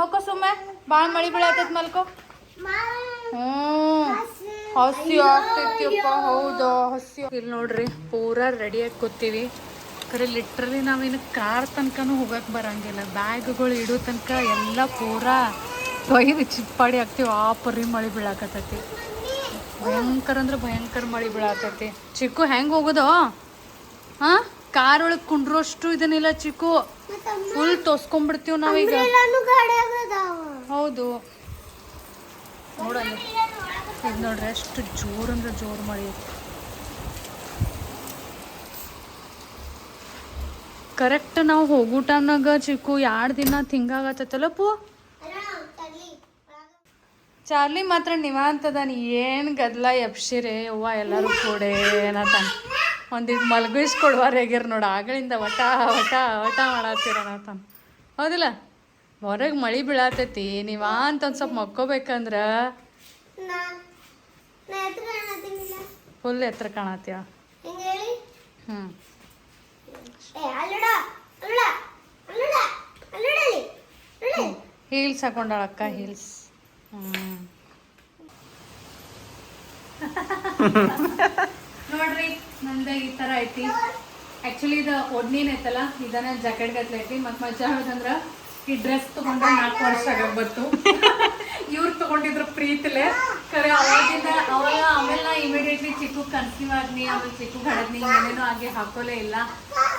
ಮಕ್ಕ ಸುಮ್ಮ. ಬಾಳ ಮಳಿ ಬೀಳತೈತ್ ಮಲ್ಕೋ. ಹ್ಮ್. ಹಸಿ ಆಗ್ತೈತಿಯಪ್ಪ, ಹೌದು, ಹಸಿ ಇಲ್ಲಿ ನೋಡ್ರಿ ರೆಡಿ ಆಗಿ ಕೂತೀವಿ. ಕರೆ ಲಿಟ್ರಲಿ ನಾವೇನು ಕಾರ್ ತನಕನೂ ಹೋಗಕ್ ಬರಂಗಿಲ್ಲ. ಬ್ಯಾಗ್ಗಳು ಇಡೋ ತನಕ ಎಲ್ಲ ಪೂರಾ ತೊಯ್ದು ಚಿಪ್ಪಾಡಿ ಆಗ್ತೀವಿ. ಆ ಪರಿ ಮಳೆ ಬೀಳಾಕತ್ತೈತಿ. ಭಯಂಕರ ಅಂದ್ರೆ ಭಯಂಕರ ಮಳಿ ಬೀಳಾತೈತಿ. ಚಿಕ್ಕು ಹೆಂಗ್ ಹೋಗೋದು? ಹಾ? ಕಾರ್ ಒಳಗೆ ಕುಂಡ್ರೋಷ್ಟು ಇದನ್ನಿಲ್ಲ ಚಿಕ್ಕು. ಫುಲ್ ತೋಸ್ಕೊಂಡ್ಬಿಡ್ತೀವಿ ನಾವೀಗ. ಹೌದು. ನೋಡಲ್ಲ. ಇದು ನೋಡ್ರಿ ಎಷ್ಟು ಜೋರ್ ಅಂದ್ರೆ ಜೋರ್ ಮಳಿ. ಕರೆಕ್ಟ್ ನಾವು ಹೋಗೋ ಟೈಮ್ನಾಗ ಚಿಕ್ಕು ಎರಡು ದಿನ ತಿಂಗಾಗತ್ತಲ್ಲಪ್ಪು ಚಾರ್ಲಿ ಮಾತ್ರ ನಿವಾಂತದಾನ ಏನು ಗದ್ಲ ಎಪ್ಸಿರೆ ಅವ್ವ ಎಲ್ಲರೂ ಕೂಡೆ ಏನತಾನ ಒಂದಿಟ್ಟು ಮಲಗಿಸ್ಕೊಡ್ವಾರ ಹೇಗಿರ್ ನೋಡು ಆಗಳಿಂದ ವಟ ವಟ ವಟ ಮಾಡತ್ತೀರ ತಾನ ಹೌದಿಲ್ಲ ಹೊರಗೆ ಮಳೆ ಬೀಳತೈತಿ ನಿವಾಂತ ಒಂದು ಸ್ವಲ್ಪ ಮಕ್ಕೋಬೇಕಂದ್ರ ಫುಲ್ ಎತ್ತರ ಕಾಣತ್ತೀಯ ಹ್ಞೂ ಹೀಲ್ಸ್ ಹಾಕೊಂಡಾಳಕ್ಕ ಹೀಲ್ಸ್ ನೋಡ್ರಿ, ನಂದೆ ಈ ತರ ಐತಿ. ಆಕ್ಚುಲಿ ಇದು ಒಡ್ನೀನ್ ಐತಲ್ಲ ಇದನ್ನ ಜಾಕೆಟ್ ಗತ್ಲೈತಿ ಮತ್ತು ಮಜಾ ಹೇಳೋದಂದ್ರೆ ಈ ಡ್ರೆಸ್ ತಗೊಂಡ್ರೆ ನಾಲ್ಕು ವರ್ಷ ಆಗಬತ್ತು. ಇವ್ರು ತಗೊಂಡಿದ್ರು ಪ್ರೀತಿಲೆ. ಕರೆ ಅವಾಗಿಂದ ಅವಾಗ ಆಮೇಲೆ ಇಮಿಡಿಯೇಟ್ಲಿ ಚಿಕ್ಕು ಕನ್ಸೀವ್ ಆಗ್ನಿ ಆಮೇಲೆ ಚಿಕ್ಕು ಹಡದ್ನಿ ಏನೇನು ಹಾಗೆ ಹಾಕೋಲೇ ಇಲ್ಲ.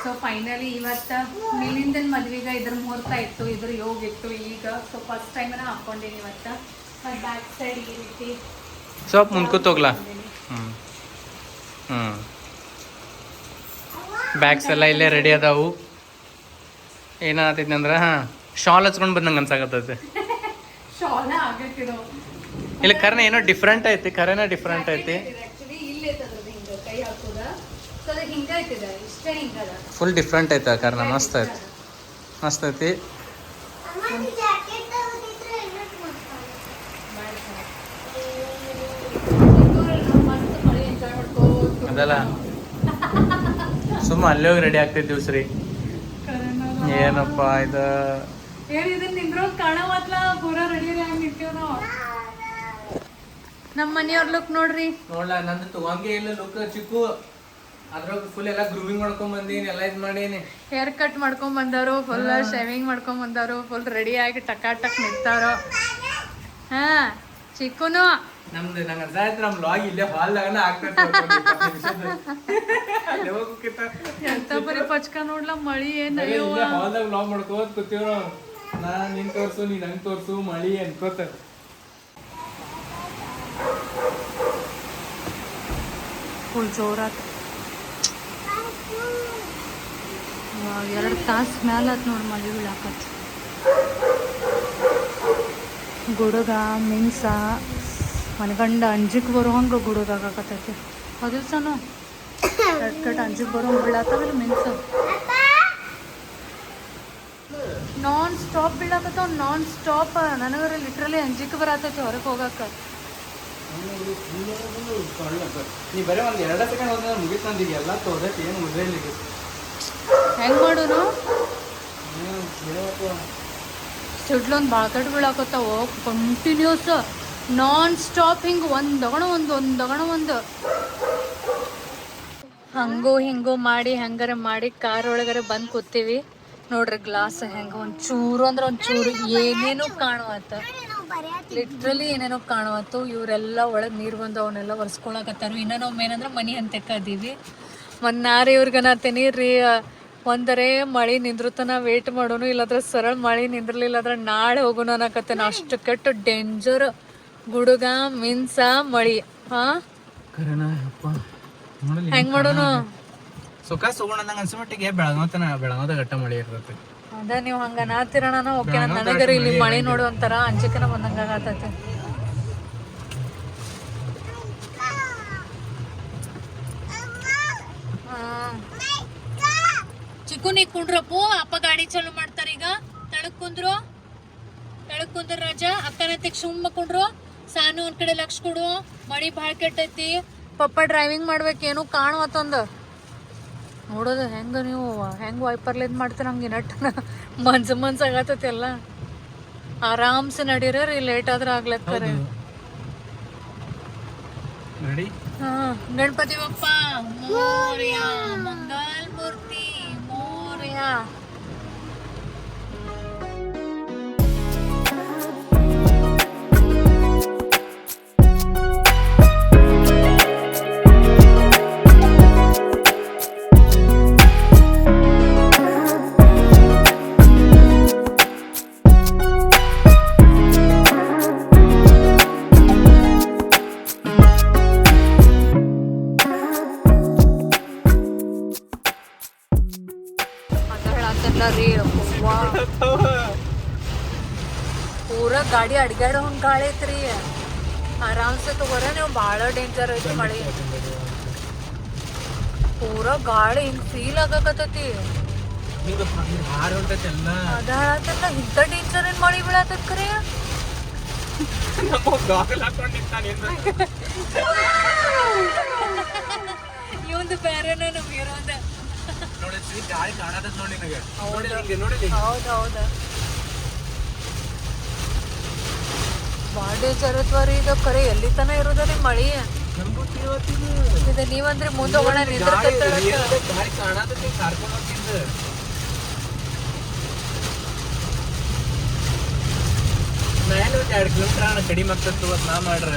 ಸೊ ಫೈನಲಿ ಇವತ್ತು ಮೇಲಿಂದ ಮದ್ವಿಗ ಇದ್ರ ಮುಹೂರ್ತ ಇತ್ತು ಇದ್ರ ಯೋಗ ಇತ್ತು. ಈಗ ಸೊ ಫಸ್ಟ್ ಟೈಮ್ ಹಾಕೊಂಡೇನಿ ಇವತ್ತು. ಮತ್ತು ಬ್ಯಾಕ್ ಸೈಡ್ ಈ ರೀತಿ ಸ್ವಲ್ಪ ಮುಂದ್ಕೂತ್ ಹೋಗ್ಲಾ? ಹ್ಞೂ ಹ್ಞೂ ಬ್ಯಾಗ್ಸ್ ಎಲ್ಲ ಇಲ್ಲೇ ರೆಡಿ ಅದಾವು. ಏನಾಗ್ತೈತಿ ಅಂದ್ರೆ ಹಾಂ. ಶಾಲ್ ಹಚ್ಕೊಂಡು ಬಂದಂಗೆ ಅನ್ಸಾಕತ್ತೈತಿ. ಇಲ್ಲ ಕರ್ನ ಏನೋ ಡಿಫ್ರೆಂಟ್ ಐತಿ ಕರೆನ ಡಿಫ್ರೆಂಟ್ ಐತಿ. ಆಕ್ಚುಲಿ ಇಲ್ಲೇ ತದ್ರದ್ದು ಹಿಂಗ ಕೈ ಹಾಕೋದ. ಸೊ ಅದು ಹಿಂಗ ಐತಿದ ಇಷ್ಟೇ ಹಿಂಗದ ಫುಲ್ ಡಿಫ್ರೆಂಟ್ ಐತೆ ಕರ್ನ ಮಸ್ತ್ ಐತಿ. ಮಸ್ತ್ ಐತಿ. ಅದಲ್ಲ. ಸುಮ್ಮ ಅಲ್ಲೇ ಹೋಗಿ ರೆಡಿ ಆಗ್ತಿದ್ದೀವಿ ಸರಿ ಏನಪ್ಪ ಇದು? ಏನ್ ಇದನ್ನ ನಿಂದ್ರೋಗ್ ಕಾಣವತ್ಲ ಪೂರಾ ರೆಡಿ ನಿಂತೀವ್ ನಾವು ನಮ್ಮ ಮನೆಯವ್ರ ಲುಕ್ ನೋಡ್ರಿ. ನೋಡ್ಲ ನಂದು ತಗೊಂಗೆ ಇಲ್ಲ ಲುಕ್ ಚಿಕ್ಕು. ಅದ್ರಾಗ ಫುಲ್ ಎಲ್ಲ ಗ್ರೂಮಿಂಗ್ ಮಾಡ್ಕೊಂಡ್ ಬಂದೀನಿ ಎಲ್ಲ ಇದು ಮಾಡೀನಿ. ಹೇರ್ ಕಟ್ ಮಾಡ್ಕೊಂಡ್ ಬಂದಾರು ಫುಲ್ ಶೇವಿಂಗ್ ಮಾಡ್ಕೊಂಡ್ ಬಂದಾರು ಫುಲ್ ರೆಡಿ ಆಗಿ ಟಕ ಟಕ್ ನಿಂತಾರೋ ಹಾ ಚಿಕ್ಕುನು. ನಮ್ದು ನಂಗೆ ಆಯ್ತು ನಮ್ಮ ಲಾಗ್ ಇಲ್ಲೇ ಹಾಲ್ದಾಗನ ಆಗ್ತೈತೆ ಎಂತ ಬರೀ ಪಚ್ಕ ನೋಡ್ಲ ಮಳಿ ಏನ್ ಹಾಲ್ದಾಗ ಲಾಗ್ ಮಾಡ್ಕೋತ ಕೂತೀವ್ ನಾವು ನಾ ನಿನ್ ತೋರ್ಸು, ನೀನ್ ಹಂಗ್ ತೋರ್ಸು, ಮಳಿ ಅನ್ಕೋತ ಫುಲ್ ಜೋರಾತ ಎರಡು ತಾಸು ಮ್ಯಾಲ ಆತ್ ನೋಡಿ ಮಳೆ ಬೀಳಾಕತ್ ಗುಡುಗ ಮಿನ್ಸ ಮನಗಂಡ ಅಂಜಿಕ್ ಬರೋ ಹಂಗೆ ಗುಡುಗ ಸನು ಕಟ್ ಕಟ್ ಅಂಜಿಕ್ ಬರೋ ಹಂಗೆ ಬೀಳಾತಾವಲ್ಲ ಮಿನ್ಸ ನಾನ್ ಸ್ಟಾಪ್ ಬೀಳಾಕತ್ತಾವ ನಾನ್ ಸ್ಟಾಪ್ ನನಗರ ಲಿಟ್ರಲಿ ಅಂಜಿಕ್ ಬರತೈತಿ ಹೊರಗೆ ಹೋಗಾಕ. ನೀ ಬರೀ ಒಂದು ಎರಡು ಸೆಕೆಂಡ್ ಹೋದ್ರೆ ಮುಗಿತ್ ನಂದೀಗ ಎಲ್ಲ ತೋದೈತಿ ಏನು ಹೆಂಗ್ ಮಾಡೋನು? ಸಿಡ್ಲೊಂದು ಬಾಳ್ಕಟ್ ಬೀಳಾಕತ್ತಾವ ಕಂಟಿನ್ಯೂಸ್ ನಾನ್ ಸ್ಟಾಪ್ ಹಿಂಗೆ ಒಂದು ದಗಣ ಒಂದು ಒಂದು ದಗಣ ಒಂದು. ಹಂಗೋ ಹಿಂಗೋ ಮಾಡಿ ಹೆಂಗಾರ ಮಾಡಿ ಕಾರ್ ಒಳಗಾರ ಬಂದು ಕೂತೀವಿ. ನೋಡ್ರಿ ಗ್ಲಾಸ್ ಹೆಂಗ ಒಂದ್ ಚೂರು ಅಂದ್ರೆ ಒಂದ್ ಚೂರು ಏನೇನು ಕಾಣುವತ್ತ. ಲಿಟ್ರಲಿ ಏನೇನೋ ಕಾಣುವತ್ತು. ಇವರೆಲ್ಲ ಒಳಗೆ ನೀರು ಬಂದು ಅವನ್ನೆಲ್ಲ ಒರೆಸ್ಕೊಳಕತ್ತಾರ. ಇನ್ನ ನಾವು ಏನಂದ್ರೆ ಮನಿ ಹಂತಕ್ಕ ಅದೀವಿ. ಒಂದು ನಾರಿ ಇವ್ರಿಗನತ್ತೇನಿ ರೀ ಒಂದರೆ ಮಳೆ ನಿಂದ್ರತನ ವೇಟ್ ಮಾಡೋನು ಇಲ್ಲಾಂದ್ರೆ ಸರಳ ಮಳೆ ನಿಂದ್ರಲಿಲ್ಲ ಅಂದ್ರೆ ನಾಳೆ ಹೋಗೋಣ ಅನ್ನಕತ್ತೇನೆ. ಅಷ್ಟು ಕೆಟ್ಟ ಡೇಂಜರ್ ಗುಡುಗ ಮಿನ್ಸ ಮಳಿ. ಹಾ? ಹೆಂಗ್ ಮಾಡೋನು? ಸುಖ ಸುಗುಣ ನಂಗೆ ಬೆಳಗೋತನ ಮಟ್ಟಿಗೆ ಬೆಳಗಾವತನ ಬೆಳಗಾವದ ಗಟ್ಟ ಮಳೆ ಇರ್ತೈತಿ. ಅದ ನೀವು ಹಂಗ ನಾತಿರಣ ಓಕೆ ನನಗರಿ ಇಲ್ಲಿ ಮಳೆ ನೋಡು ಒಂಥರ ಅಂಚಿಕನ ಬಂದಂಗ ಆಗತೈತೆ ಚಿಕ್ಕು ನೀ ಕುಂಡ್ರಪ್ಪು ಅಪ್ಪ ಗಾಡಿ ಚಾಲು ಮಾಡ್ತಾರ ಈಗ. ತಳಕ್ ಕುಂದ್ರು ತಳಕ್ ಕುಂದ್ರ ರಾಜ ಅಕ್ಕನತ್ತಿಗೆ ಸುಮ್ಮ ಕುಂಡ್ರು ಸಾನು ಒಂದ್ ಕಡೆ ಲಕ್ಷ ಕೊಡು ಮಳಿ ಭಾಳ ಕೆಟ್ಟೈತಿ. ಪಪ್ಪ ಡ್ರೈವಿಂಗ್ ಮಾಡ್ಬೇಕೇನು ಕಾಣುವತ್ತೊಂದ. ನೋಡೋದು ಹೆಂಗ ನೀವು ಹೆಂಗ್ ವೈಪರ್ಲಿಂದ ಮಾಡ್ತೀರ ಹಂಗೆ ನಟ್ ಮನ್ಸು ಮನ್ಸ ಆಗತ್ತೈತಿ ಎಲ್ಲ. ಆರಾಮ್ಸೆ ನಡೀರ ಲೇಟ್ ಆದ್ರೆ ಆಗ್ಲತ್ತಾರೆ ಹಾ ಗಣಪತಿ ಬಪ್ಪ ಮೋರ್ಯ ಮಂಗಲ್ ಮೂರ್ತಿ ಮೋರ್ಯ. ಗಾಳಿ ಐತ್ರಿ. ಆರಾಮ್ಸೆ ತಗೋರ ನೀವು ಭಾಳ ಡೇಂಜರ್ ಐತಿ ಮಳಿ. ಪೂರ ಗಾಳಿ ಹಿಂಗ್ ಫೀಲ್ ಆಗಕತ್ತೈತಿ. ಅದ ಹೇಳತ್ತಲ್ಲ ಇಂಥ ಡೇಂಜರ್ ಏನ್ ಮಳಿ ಬೀಳತ್ತದ ಕರೆ ಇವಂದು ಬೇರೆನ ನಮ್ಗೆ ಇರೋದ. ನೋಡಿ ಭಾಳ ಡೇಂಜರ್ ಐತ್ವರಿ ಇದು ಕರೆ ಎಲ್ಲಿ ತನ ಇರೋದ್ರಿ ಮಳಿ? ನಮಗೂ ತಿಳಿವತ್ತಿಲ್ಲ ಇದು ನೀವಂದ್ರೆ ಮುಂದೆ ಹೋಗೋಣ ಹೋಗಿಂದ ಮೇಲೆ ಒಂದು ಎರಡು ಕಿಲೋಮೀಟರ್ ಅಣ್ಣ ಕಡಿಮೆ ಆಗ್ತತ್ತು ನಾ ಮಾಡ್ರ.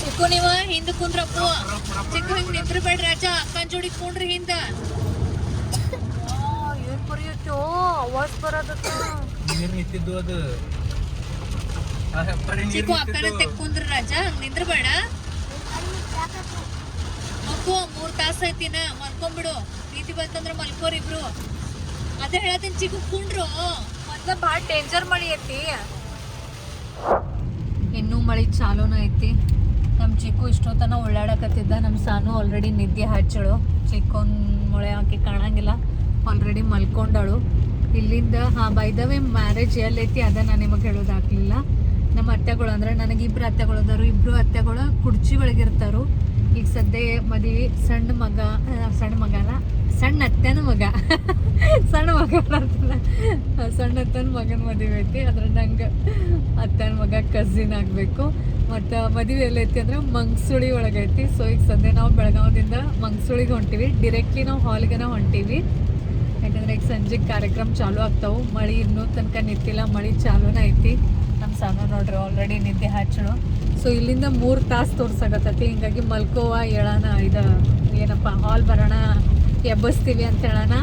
ಚಿಕ್ಕು ನೀವ ಹಿಂದ ಕುಂದ್ರಪ್ಪ. ಚಿಕ್ಕು ಹಿಂಗ್ ನಿಂದ್ರ ಬೇಡ್ರಿ ರಾಜ ಅಕ್ಕನ್ ಜೋಡಿ ಕುಂಡ್ರಿ ಹಿಂದ. ಏನ್ ಬರೆಯುತ್ತೋ ಅವಾಜ್ ಬರೋದತ್ತ. ನೀರು ನಿಂತಿದ್ದು ಅದು? ಚಿಕ್ಕು ನಿಂತಿದ್ದು. ತೆಗ್ ಕುಂದ್ರ ರಾಜ ಹಂಗ್ ನಿಂದ್ರ ಬೇಡ ಮಕ್ಕೋ ಮೂರ್ ತಾಸ ಐತಿನ ಮಲ್ಕೊಂಬಿಡು. ನೀತಿ ಬಂತಂದ್ರ ಮಲ್ಕೋರ್ ಇಬ್ರು. ಅದೇ ಹೇಳತ್ತೀನಿ ಚಿಕ್ಕು ಕುಂಡ್ರು. ಮೊದ್ಲ ಭಾಳ ಡೇಂಜರ್ ಮಳಿ ಐತಿ. ಇನ್ನೂ ಮಳಿ ಚಾಲೂನ ಐತಿ. ನಮ್ಮ ಚಿಕ್ಕು ಇಷ್ಟೊತ್ತನ ಓಡಾಡಕತ್ತಿದ್ದ ನಮ್ಮ ಸಾನು ಆಲ್ರೆಡಿ ನಿದ್ದೆ ಹಚ್ಚಳು. ಚಿಕ್ಕೋನ್ ಮೊಳೆ ಆಕೆ ಕಾಣಂಗಿಲ್ಲ. ಆಲ್ರೆಡಿ ಮಲ್ಕೊಂಡಳು. ಇಲ್ಲಿಂದ ಹಾಂ ಬೈದವೇ ಮ್ಯಾರೇಜ್ ಎಲ್ಲೈತಿ ಅದ ನಾನು ನಿಮಗೆ ಹೇಳೋದಾಗ್ಲಿಲ್ಲ. ನಮ್ಮ ಅತ್ತೆಗಳು ಅಂದ್ರೆ ನನಗೆ ಇಬ್ರು ಅತ್ತೆಗಳು ಅದಾರು. ಇಬ್ರು ಅತ್ತೆಗಳು ಕುರ್ಚಿ ಒಳಗಿರ್ತಾರು. ಈಗ ಸದ್ಯ ಮದುವೆ ಸಣ್ಣ ಮಗ ಸಣ್ಣ ಮಗನ, ಸಣ್ಣ ಅತ್ತೆನ ಮಗ. *laughs* ಸಣ್ಣ ಮಗ ಸಣ್ಣ ಅತ್ತನ ಮಗನ ಮದುವೆ ಐತಿ. ಅದ್ರ ನಂಗೆ ಅತ್ತನ ಮಗ ಕಸಿನ್ ಆಗಬೇಕು. ಮತ್ತು ಮದುವೆ ಎಲ್ಲೈತಿ ಅಂದ್ರೆ ಮಂಗ್ಸುಳಿ ಒಳಗೈತಿ. ಸೊ ಈಗ ಸದ್ಯ ನಾವು ಬೆಳಗಾವದಿಂದ ಮಂಗ್ಸುಳಿಗೆ ಹೊಂಟಿವಿ. ಡಿರೆಕ್ಟ್ಲಿ ನಾವು ಹಾಲ್ಗೆನ ಹೊಂಟೀವಿ. ಯಾಕಂದ್ರೆ ಈಗ ಸಂಜೆ ಕಾರ್ಯಕ್ರಮ ಚಾಲೂ ಆಗ್ತಾವೆ. ಮಳಿ ಇನ್ನೂ ತನಕ ನಿಂತಿಲ್ಲ. ಮಳಿ ಚಾಲೂನ ಐತಿ. ನಮ್ಮ ಸಾನು ನೋಡ್ರಿ ಆಲ್ರೆಡಿ ನಿದ್ದೆ ಹಚ್ಚಳು ಸೊ ಇಲ್ಲಿಂದ ಮೂರು ತಾಸು ತೋರ್ಸಾಕತ್ತೈತಿ. ಹಿಂಗಾಗಿ ಮಲ್ಕೋವ ಹೇಳೋಣ ಇದು ಏನಪ್ಪ ಹಾಲ್ ಬರೋಣ ಎಬ್ಬಸ್ತೀವಿ ಅಂತ ಹೇಳೋಣ.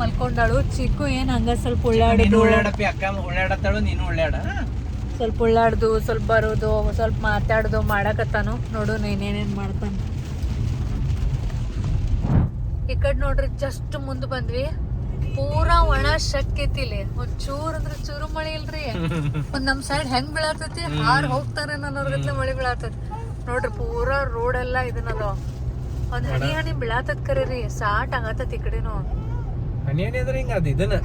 ಮಲ್ಕೊಂಡಾಳು. ಚಿಕ್ಕು ಏನು ಹಂಗ ಸ್ವಲ್ಪ ನೀನು ಉಳ್ಳಾಡಿದು. ಉಳ್ಳಾಡಪ್ಪಿ ಅಕ್ಕ ಉಳ್ಳಾಡತ್ತಾಳು ನೀನು ಉಳ್ಳಾಡ. ಸ್ವಲ್ಪ ಉಳ್ಳಾಡ್ದು ಸ್ವಲ್ಪ ಬರೋದು ಸ್ವಲ್ಪ ಮಾತಾಡೋದು ಮಾಡಕತ್ತಾನು. ನೋಡು ನೀನೇನೇನು ಮಾಡ್ತಾನೆ. ಈ ಕಡೆ ನೋಡ್ರಿ ಜಸ್ಟ್ ಮುಂದೆ ಬಂದ್ವಿ. ಪೂರಾ ಒಣ ಶಕ್ತಿ ಒಂದ್ ಚೂರ್ ಅಂದ್ರೆ ಚೂರು ಮಳಿ ಇಲ್ರಿ. ಒಂದ್ ನಮ್ ಸೈಡ್ ಹೆಂಗ್ ಬೀಳತೈತಿ ಹಾರ್ ಹೋಗ್ತಾರೆ ಅನ್ನೋರ್ಗತ್ಲೆ ಮಳಿ ಬೀಳತೈತಿ. ನೋಡ್ರಿ ಪೂರಾ ರೋಡ್ ಎಲ್ಲ ಇದನ್ನದ ಒಂದ್ ಹನಿ ಹನಿ ಬೀಳತತ್ ಕರೀರಿ ಸಾಟ್ ಆಗತೈತಿ ಈ ಕಡೆನು. ಹನಿ ಹನಿ ಅಂದ್ರೆ ಹಿಂಗ ಅದ ಇದನ್ನ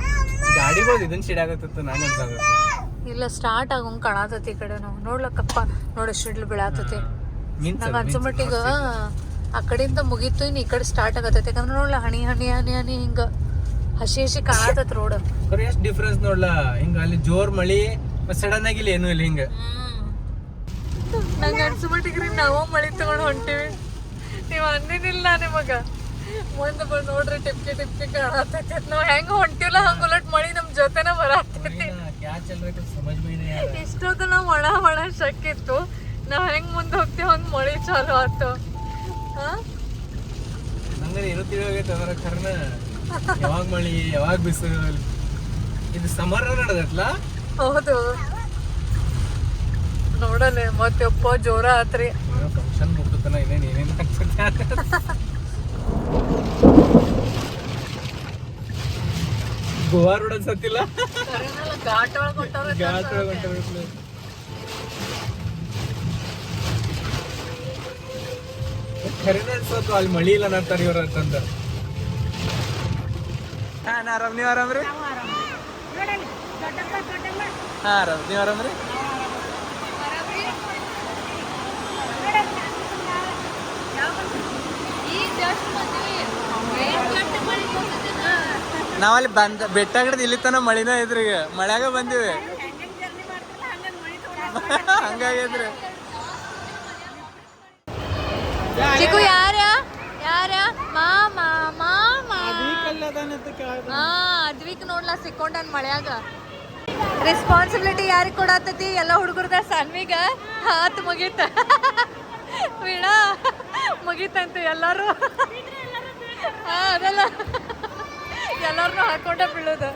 ಗಾಡಿಗಳು ಇದನ್ನ ಸಿಡಾಗತ್ತಿತ್ತು ನಾನು ಇಲ್ಲ ಸ್ಟಾರ್ಟ್ ಆಗಂಗ್ ಕಾಣತತಿ ಈ ಕಡೆನು. ನೋಡ್ಲಕ್ಕಪ್ಪ ನೋಡ ಸಿಡ್ಲು ಬೀಳಾತತಿ. ನಂಗ ಅನ್ಸೋ ಮಟ್ಟಿಗ ಆ ಕಡೆಯಿಂದ ಮುಗೀತು ಇನ್ ಈ ಕಡೆ ಸ್ಟಾರ್ಟ್ ಆಗತೈತಿ. ಯಾಕಂದ್ರೆ ನೋಡ್ಲ ಹನಿ ಹನಿ ಹನಿ ಹನಿ ಹಿಂಗ. ಹಸಿ ಹಸಿ ಕಾಣತತ್ ರೋಡ್ ಬರೀ ಎಷ್ಟು ಡಿಫ್ರೆನ್ಸ್ ನೋಡ್ಲಾ. ಹಿಂಗ ಅಲ್ಲಿ ಜೋರ್ ಮಳಿ ಸಡನ್ ಆಗಿ ಇಲ್ಲಿ ಇಲ್ಲ ಹಿಂಗ. ನಂಗೆ ಅನ್ಸು ಮಟ್ಟಿಗೆ ನಾವು ಮಳಿ ತಗೊಂಡ್ ಹೊಂಟಿವಿ. ನೀವು ಅಂದಿನಿಲ್ಲ ನಿಮಗ. ಮುಂದೆ ಬಂದ್ ನೋಡ್ರಿ ಟಿಪ್ಕೆ ಟಿಪ್ಕೆ ಕಾಣತೈತಿ ನಾವ್ ಹೆಂಗ ಹೊಂಟಿವಲ್ಲ ಹಂಗ ಉಲಟ್ ಮಳಿ ನಮ್ ಜೊತೆನ ಬರಾತೈತಿ ಇಷ್ಟೊತ್ತು ನಾವ್ ಒಣ ಒಣ ಶಕ್ಕಿತ್ತು ನಾವ್ ಹೆಂಗ್ ಮುಂದೆ ಹೋಗ್ತೀವಿ ಹಂಗ ಮಳಿ ಚಾಲು ಆತು. ಹಾ? ನಂಗೆ ಏನು ತಿಳಿಯೋಗೈತೆ ಅದರ ಕರ್ನ ಯಾವಾಗ ಮಳಿ ಯಾವಾಗ ಬಿಸಿಲು? ಇದು ಸಮರ ನಡೆದತ್ಲ ಹೌದು. ನೋಡಲೆ ಮತ್ತೆಪ್ಪ ಜೋರ ಆತ್ರಿ. ಫಂಕ್ಷನ್ ಮುಟ್ಟತನ ಇನ್ನೇನು ಏನೇನು ಆಗ್ತದೆ? ಗೋವಾ ರೋಡ್ ಅನ್ಸತ್ತಿಲ್ಲ? ಘಾಟ್ ಒಳಗ್ ಹೊಂಟವ್ರೆ ಘಾಟ್ ಕೊಟ್ಟರೆ ಹೊಂಟವ್ರೆ. ಖರೇನ ಅನ್ಸತ್ತು ಅಲ್ಲಿ ಮಳಿ ಇಲ್ಲ ನಂತರ ಇವ್ರ ಅಂತಂದ ಹಾ ನಾ ಆರಾಮ್. ನೀವ್ ಆರಾಮ್ರಿ ಹಾ ಆರಾಮ್. ನೀವ್ ಆರಾಮ್ರಿ ನಾವಲ್ಲಿ ಬಂದ ಬೆಟ್ಟ ಗಿಡದ ಇಲ್ಲಿ ತನ ಮಳಿನ ಇದ್ರಿ ಈಗ. ಮಳೆಯಾಗ ಬಂದಿವಿ. ಹಂಗಾಗಿದ್ರಿ ಚಿಕ್ಕು ಯಾರ ಯಾರ ಮಾಮ. ಅದ್ವಿಕ್ ನೋಡ್ಲಾ ಸಿಕ್ಕೊಂಡನ್ ಮಳೆಯಾಗ. ರೆಸ್ಪಾನ್ಸಿಬಿಲಿಟಿ ಯಾರಿಗೆ ಕೊಡತ್ತತಿ ಎಲ್ಲ ಹುಡುಗರ್ದ ಸನ್ವಿಗ ಹಾತ್ ಮುಗೀತ. ವೀಣಾ, ಮುಗೀತಂತ ಎಲ್ಲಾರು. ಹಾ, ಅದಲ್ಲ. ಎಲ್ಲಾರನು ಹಾಕೊಂಡ ಬೀಳೋದು.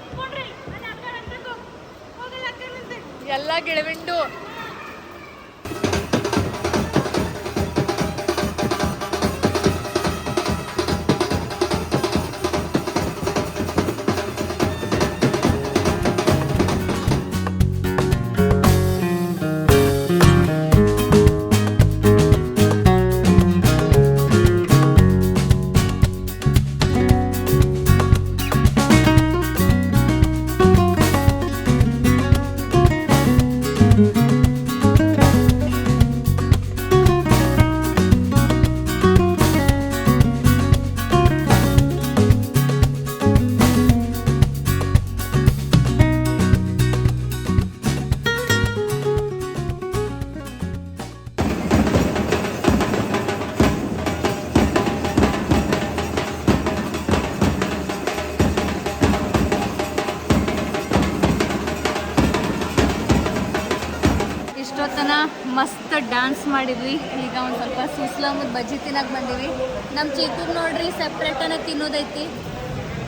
ಎಲ್ಲ ಗಿಳವಿಂಡು. ಮಸ್ತ್ ಡ್ಯಾನ್ಸ್ ಮಾಡಿದ್ವಿ. ಈಗ ಒಂದು ಸ್ವಲ್ಪ ಸುಸ್ಲಾಮದ ಬಜ್ಜಿ ತಿನ್ನಕ್ಕೆ ಬಂದೀವಿ. ನಮ್ಮ ಚಿಕ್ಕ ನೋಡ್ರಿ ಸಪ್ರೇಟನ ತಿನ್ನೋದೈತಿ.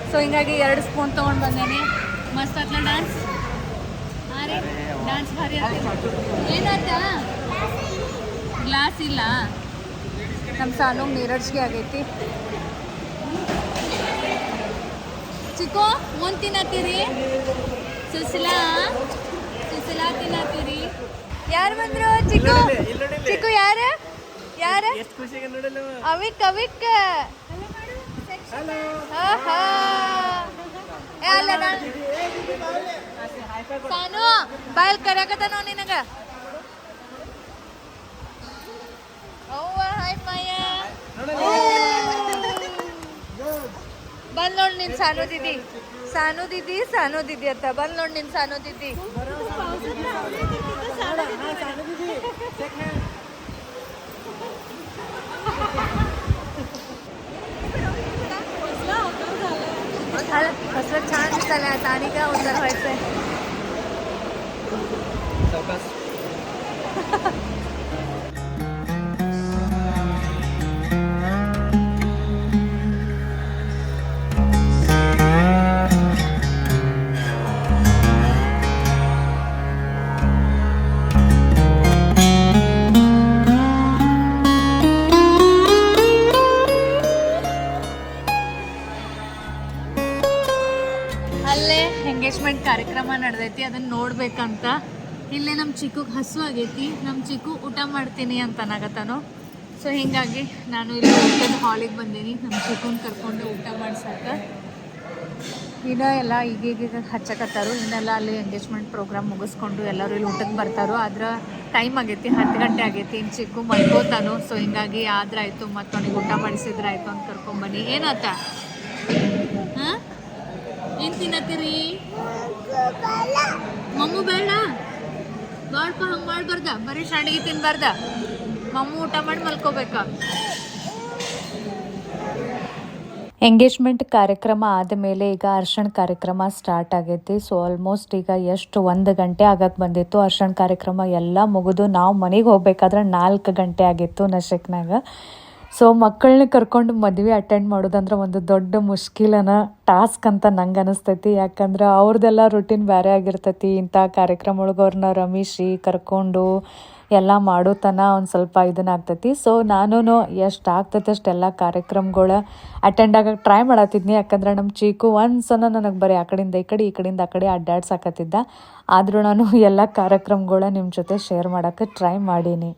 ಸೊ ಹಿಂಗಾಗಿ ಎರಡು ಸ್ಪೂನ್ ತಗೊಂಡ್ ಬಂದೇನೆ. ಮಸ್ತ್ ಆತ್ಲ ಡ್ಯಾನ್ಸ್ ಹಾಂ ರೀ ಡ್ಯಾನ್ಸ್ ಭಾರಿ ಏನಾಯ್ತ ಗ್ಲಾಸ್ ಇಲ್ಲ. ನಮ್ಮ ಸಾಲು ನೀರಡ್ಸ್ಗೆ ಆಗೈತಿ. ಚಿಕ್ಕೋ, ಒಂದು ತಿನ್ನತ್ತೀರಿ? ಸುಸಿಲಾ? ಸುಸಿಲಾ ತಿನ್ನತ್ತೀರಿ? ಯಾರು ಬಂದ್ರು? ಚಿಕ್ಕು. ಚಿಕ್ಕು ಯಾರು? ಯಾರು? ಅವಿಕ್ ಅವಿಕ್. ಆಹಾ. ಏ, ಅಲ್ಲ ನಾನ್- ಸಾನು ಬಾಯಲ್ ಕರ್ಯಾಕತ್ತಾನೋ ನಿನಗ? ಅವ್ವ ಹಾಯ್ ಮಾಯ. ಬಂದ್ ನೋಡ್ ನಿನ್ ಸಾನು ದಿದಿ. ಸಾನು ದಿದಿ ಸಾನು ದಿದಿ ಅಂತ. ಬಂದ್ ನೋಡ್ ನಿನ್ ಸಾನು ದಿದಿ. साडा हा साडा दिदी सेकंड असलं छान दिसायला आता. आणि काय उद्धार व्हायचंय? ನಡೆದೈತಿ, ಅದನ್ನ ನೋಡ್ಬೇಕಂತ. ಇಲ್ಲೇ ನಮ್ಮ ಚಿಕ್ಕಗ್ ಹಸು ಆಗೈತಿ ನಮ್ಮ ಚಿಕ್ಕು ಊಟ ಮಾಡ್ತೀನಿ ಅಂತ ಅನ್ನಕತ್ತಾನು ಸೊ ಹಿಂಗಾಗಿ ನಾನು ಇಲ್ಲಿ ಹಾಲಿಗೆ ಬಂದೀನಿ. ನಮ್ಮ ಚಿಕ್ಕನ್ ಕರ್ಕೊಂಡು ಊಟ ಮಾಡ್ಸಕ್ಕ ಇನ್ನ ಎಲ್ಲ ಈಗೀಗ ಹಚ್ಚಕತ್ತಾರು. ಇನ್ನೆಲ್ಲ ಅಲ್ಲಿ ಎಂಗೇಜ್ಮೆಂಟ್ ಪ್ರೋಗ್ರಾಮ್ ಮುಗಿಸ್ಕೊಂಡು ಎಲ್ಲರೂ ಇಲ್ಲಿ ಊಟಕ್ಕೆ ಬರ್ತಾರೋ. ಆದ್ರೆ ಟೈಮ್ ಆಗೈತಿ, ಹತ್ತು ಗಂಟೆ ಆಗೈತಿ. ಇನ್ನು ಚಿಕ್ಕು ಮಲ್ಕೋತಾನು. ಸೊ ಹಿಂಗಾಗಿ ಆದ್ರಾಯ್ತು ಮತ್ತವನಿಗೆ ಊಟ ಮಾಡಿಸಿದ್ರಾಯ್ತು ಅಂತ ಕರ್ಕೊಂಬನ್ನಿ ಏನತ್ತ ಏನ್ ತಿನ್ನತ್ತೀರಿ? ಮಮ್ಮು ಬೇಡ. ಬಾಳ್ಪ ಹಂಗ್ ಮಾಡ್ಬಾರ್ದ? ಬರೀ ಶಾಂಡಿಗೆ ತಿನ್ಬಾರ್ದ? ಮಮ್ಮು ಊಟ ಮಾಡಿ ಮಲ್ಕೋಬೇಕ? ಎಂಗೇಜ್ಮೆಂಟ್ ಕಾರ್ಯಕ್ರಮ ಆದಮೇಲೆ ಈಗ ಅರ್ಶನ್ ಕಾರ್ಯಕ್ರಮ ಸ್ಟಾರ್ಟ್ ಆಗೈತಿ. ಸೊ ಆಲ್ಮೋಸ್ಟ್ ಈಗ ಎಷ್ಟು ಒಂದು ಗಂಟೆ ಆಗಕ್ಕೆ ಬಂದಿತ್ತು. ಅರ್ಶಿಣ ಕಾರ್ಯಕ್ರಮ ಎಲ್ಲ ಮುಗಿದು ನಾವು ಮನೆಗೆ ಹೋಗ್ಬೇಕಾದ್ರೆ ನಾಲ್ಕು ಗಂಟೆ ಆಗಿತ್ತು ನಶಕ್ನಾಗ. ಸೊ ಮಕ್ಕಳನ್ನ ಕರ್ಕೊಂಡು ಮದುವೆ ಅಟೆಂಡ್ ಮಾಡೋದಂದ್ರೆ ಒಂದು ದೊಡ್ಡ ಮುಷ್ಕಿಲನ ಟಾಸ್ಕ್ ಅಂತ ನಂಗೆ ಅನಿಸ್ತೈತಿ. ಯಾಕಂದ್ರೆ ಅವ್ರದ್ದೆಲ್ಲ ರುಟೀನ್ ಬೇರೆ ಆಗಿರ್ತೈತಿ. ಇಂಥ ಕಾರ್ಯಕ್ರಮ ಒಳಗೆ ಅವ್ರನ್ನ ಕರ್ಕೊಂಡು ಎಲ್ಲ ಮಾಡೋ ತನ ಒಂದು ಸ್ವಲ್ಪ ಇದನ್ನ ಆಗ್ತೈತಿ. ಸೊ ನಾನು ಎಷ್ಟು ಆಗ್ತೈತೆ ಅಷ್ಟೆಲ್ಲ ಕಾರ್ಯಕ್ರಮಗಳ ಅಟೆಂಡ್ ಆಗಕ್ಕೆ ಟ್ರೈ ಮಾಡತ್ತಿದ್ನಿ ಯಾಕಂದ್ರೆ ನಮ್ಮ ಚೀಕು ಒಂದು ನನಗೆ ಬರೀ ಆ ಕಡೆಯಿಂದ ಈ ಕಡೆ, ಈ ಕಡೆಯಿಂದ ಆ ಕಡೆ ಅಡ್ಡಾಡ್ಸಾಕತ್ತಿದ್ದ. ಆದರೂ ನಾನು ಎಲ್ಲ ಕಾರ್ಯಕ್ರಮಗಳ ನಿಮ್ಮ ಜೊತೆ ಶೇರ್ ಮಾಡೋಕ್ಕೆ ಟ್ರೈ ಮಾಡೀನಿ.